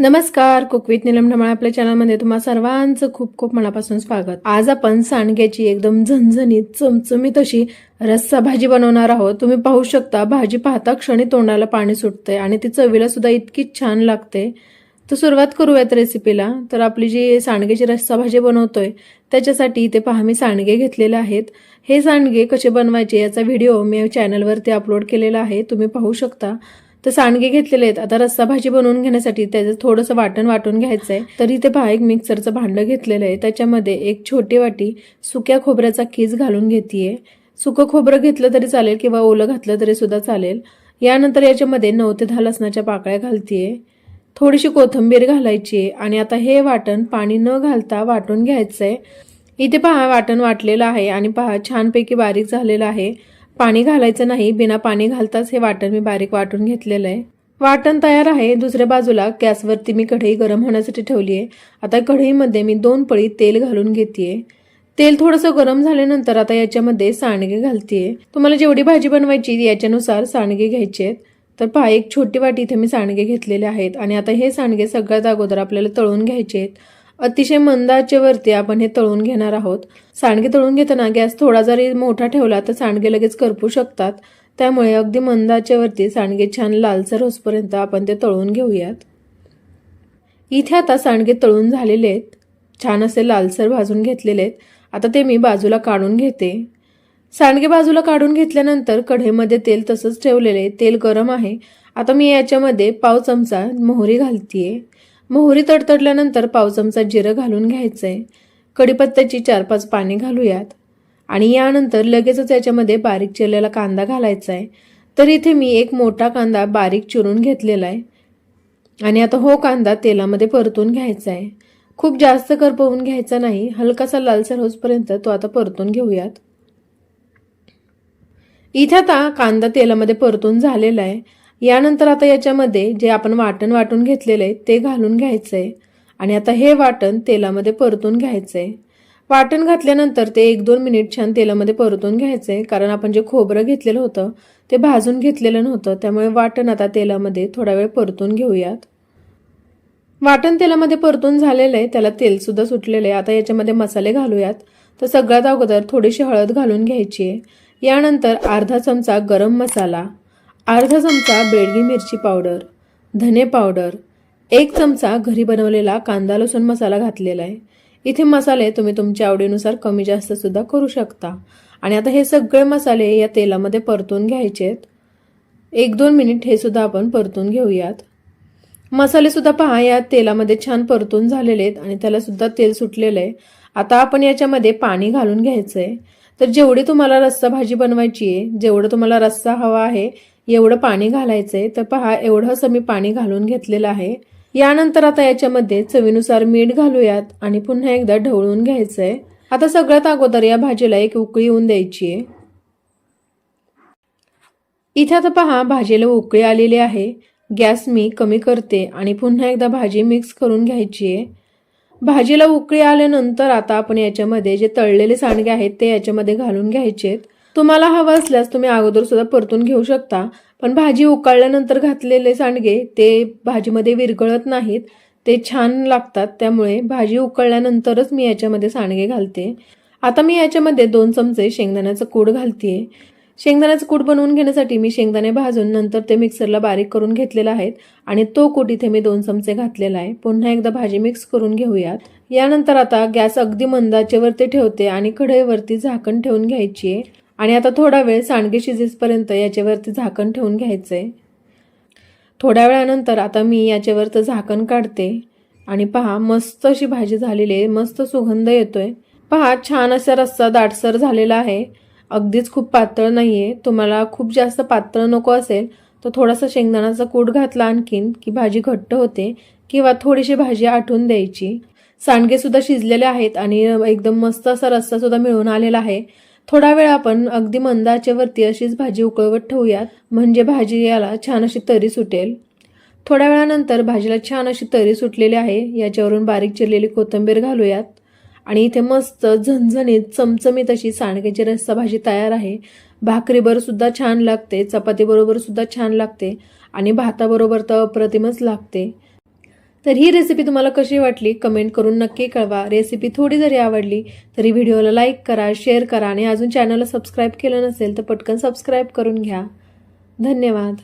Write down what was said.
नमस्कार कुकवित निलम ढमाळ आपल्या चॅनलमध्ये तुम्हा सर्वांचं खूप खूप मनापासून स्वागत. आज आपण सांडग्याची एकदम झणझणीत चमचमीत अशी रस्सा भाजी बनवणार आहोत. तुम्ही पाहू शकता भाजी पाहता क्षणी तोंडाला पाणी सुटते आणि ती चवीला सुद्धा इतकी छान लागते. तर सुरुवात करूयात रेसिपीला तर आपली जी सांडग्याची रस्सा भाजी बनवतोय त्याच्यासाठी इथे पहा मी सांडगे घेतलेले आहेत. हे सांडगे कसे बनवायचे याचा व्हिडिओ मी चॅनलवरती अपलोड केलेला आहे तुम्ही पाहू शकता. तर सांडगे घेतलेले आहेत. आता रस्सा भाजी बनवून घेण्यासाठी त्याचं थोडंसं वाटण वाटून घ्यायचं आहे तर इथे पहा एक मिक्सरचं भांडं घेतलेलं आहे. त्याच्यामध्ये एक छोटी वाटी सुक्या खोबऱ्याचा कीस घालून घेतीये. सुकं खोबरं घेतलं तरी चालेल किंवा ओलं घातलं तरी सुद्धा चालेल. यानंतर याच्यामध्ये नऊ ते दहा लसणाच्या पाकळ्या घालतीये. थोडीशी कोथिंबीर घालायची आहे आणि आता हे वाटण पाणी न घालता वाटून घ्यायचं आहे इथे पहा वाटण वाटलेलं आहे आणि पहा छानपैकी बारीक झालेलं आहे. पाणी घालायचं नाही बिना पाणी घालताच हे वाटण मी बारीक वाटून घेतलेलं आहे. वाटण तयार आहे दुसऱ्या बाजूला गॅसवरती मी कढई गरम होण्यासाठी ठेवली आहे. आता कढईमध्ये मी दोन पळी तेल घालून घेते तेल थोडंसं गरम झाल्यानंतर आता याच्यामध्ये सांडगे घालतीये. तुम्हाला जेवढी भाजी बनवायची याच्यानुसार सांडगे घ्यायचे आहेत. तर पहा एक छोटी वाटी इथे मी सांडगे घेतलेले आहेत. आणि आता हे सांडगे सगळ्यात अगोदर आपल्याला तळून घ्यायचे आहेत. अतिशय मंद आचेवरती आपण हे तळून घेणार आहोत. सांडगे तळून घेताना गॅस थोडा जरी मोठा ठेवला तर सांडगे लगेच करपू शकतात. त्यामुळे अगदी मंद आचेवरती सांडगे छान लालसर होसपर्यंत आपण ते तळून घेऊयात. इथे आता सांडगे तळून झालेले आहेत. छान असे लालसर भाजून घेतलेले आहेत. आता ते मी बाजूला काढून घेते. सांडगे बाजूला काढून घेतल्यानंतर कढईमध्ये तेल तसंच ठेवलेले तेल गरम आहे. आता मी याच्यामध्ये पाव चमचा मोहरी घालतीये. मोहरी तडतडल्यानंतर पाव चमचा जिरं घालून घ्यायचंय. कढीपत्त्याची चार पाच पाने घालूयात. आणि यानंतर लगेचच याच्यामध्ये बारीक चिरलेला कांदा घालायचा आहे तर इथे मी एक मोठा कांदा बारीक चिरून घेतलेला आहे आणि आता हो कांदा तेलामध्ये परतून घ्यायचा आहे खूप जास्त करपवून घ्यायचा नाही हलकासा लालसर होसपर्यंत तो आता परतून घेऊयात. इथे आता कांदा तेलामध्ये परतून झालेला आहे यानंतर आता याच्यामध्ये जे आपण वाटण वाटून घेतलेलं आहे ते घालून घ्यायचं आहे आणि आता हे वाटण तेलामध्ये परतून घ्यायचं आहे वाटण घातल्यानंतर ते एक दोन मिनिट छान तेलामध्ये परतून घ्यायचं आहे कारण आपण जे खोबरं घेतलेलं होतं ते भाजून घेतलेलं नव्हतं. त्यामुळे वाटण आता तेलामध्ये थोडा वेळ परतून घेऊयात. वाटण तेलामध्ये परतून झालेलं आहे त्याला तेलसुद्धा सुटलेलं आहे. आता याच्यामध्ये मसाले घालूयात. तर सगळ्यात अगोदर थोडीशी हळद घालून घ्यायची आहे. यानंतर अर्धा चमचा गरम मसाला. अर्धा चमचा बेडगी मिरची पावडर धने पावडर एक चमचा घरी बनवलेला कांदा लसूण मसाला घातलेला आहे. इथे मसाले तुम्ही तुमच्या आवडीनुसार कमी जास्त सुद्धा करू शकता. आणि आता हे सगळे मसाले या तेलामध्ये परतून घ्यायचे आहेत. एक दोन मिनिट हे सुद्धा आपण परतून घेऊयात. मसाले सुद्धा पहा या तेलामध्ये छान परतून झालेले आहेत आणि त्याला सुद्धा तेल सुटलेलं आहे. आता आपण याच्यामध्ये पाणी घालून घ्यायचं आहे तर जेवढी तुम्हाला रस्सा भाजी बनवायची आहे जेवढं तुम्हाला रस्सा हवा आहे एवढं पाणी घालायचंय तर पहा एवढं असं मी पाणी घालून घेतलेलं आहे. यानंतर आता याच्यामध्ये चवीनुसार मीठ घालूयात आणि पुन्हा एकदा ढवळून घ्यायचंय. आता सगळ्यात अगोदर या भाजीला एक उकळी येऊन द्यायची आहे. इथे आता पहा भाजीला उकळी आलेली आहे. गॅस मी कमी करते आणि पुन्हा एकदा भाजी मिक्स करून घ्यायची आहे. भाजीला उकळी आल्यानंतर आता आपण याच्यामध्ये जे तळलेले सांडगे आहेत ते याच्यामध्ये घालून घ्यायचे तुम्हाला हवं असल्यास तुम्ही अगोदर सुद्धा परतून घेऊ शकता. पण भाजी उकळल्यानंतर घातलेले सांडगे ते भाजीमध्ये विरघळत नाहीत. ते छान लागतात त्यामुळे भाजी उकळल्यानंतरच मी याच्यामध्ये सांडगे घालते. आता मी याच्यामध्ये दोन चमचे शेंगदाण्याचं कूड घालते शेंगदाण्याचं कूट बनवून घेण्यासाठी मी शेंगदाणे भाजून नंतर ते मिक्सरला बारीक करून घेतलेला आहे आणि तो कूट इथे मी दोन चमचे घातलेला आहे. पुन्हा एकदा भाजी मिक्स करून घेऊयात. यानंतर आता गॅस अगदी मंदाचेवरती ठेवते आणि कढईवरती झाकण ठेवून घ्यायची आहे आणि आता थोडा वेळ सांडगे शिजेसपर्यंत याच्यावरती झाकण ठेवून घ्यायचं. आहे थोड्या वेळानंतर आता मी याच्यावरचं झाकण काढते. आणि पहा मस्त अशी भाजी झालेली आहे. मस्त सुगंध येतोय. पहा छान असा रस्सा दाटसर झालेला आहे. अगदीच खूप पातळ नाही आहे तुम्हाला खूप जास्त पातळ नको असेल तर थोडासा शेंगदाण्याचा कूट घातला आणखीन की भाजी घट्ट होते किंवा थोडीशी भाजी आठवून द्यायची. सांडगेसुद्धा शिजलेले आहेत आणि एकदम मस्त असा रस्सासुद्धा मिळून आलेला आहे. थोडा वेळ आपण अगदी मंदाच्यावरती अशीच भाजी उकळवत ठेवूयात. म्हणजे भाजी याला छान अशी तरी सुटेल. थोड्या वेळानंतर भाजीला छान अशी तरी सुटलेली आहे. याच्यावरून बारीक चिरलेली कोथिंबीर घालूयात. आणि इथे मस्त झणझणीत चमचमीत अशी सांडग्याची रस्सा भाजी तयार आहे. भाकरीबर सुद्धा छान लागते. चपातीबरोबर सुद्धा छान लागते. आणि भाताबरोबर तर अप्रतिमच लागते. तर ही रेसिपी तुम्हाला कशी वाटली? कमेंट करून नक्की कळवा. रेसिपी थोडी जरी आवडली तरी व्हिडिओला लाईक करा शेअर करा आणि अजून चॅनलला सबस्क्राईब केलं नसेल तर पटकन सबस्क्राईब करून घ्या. धन्यवाद.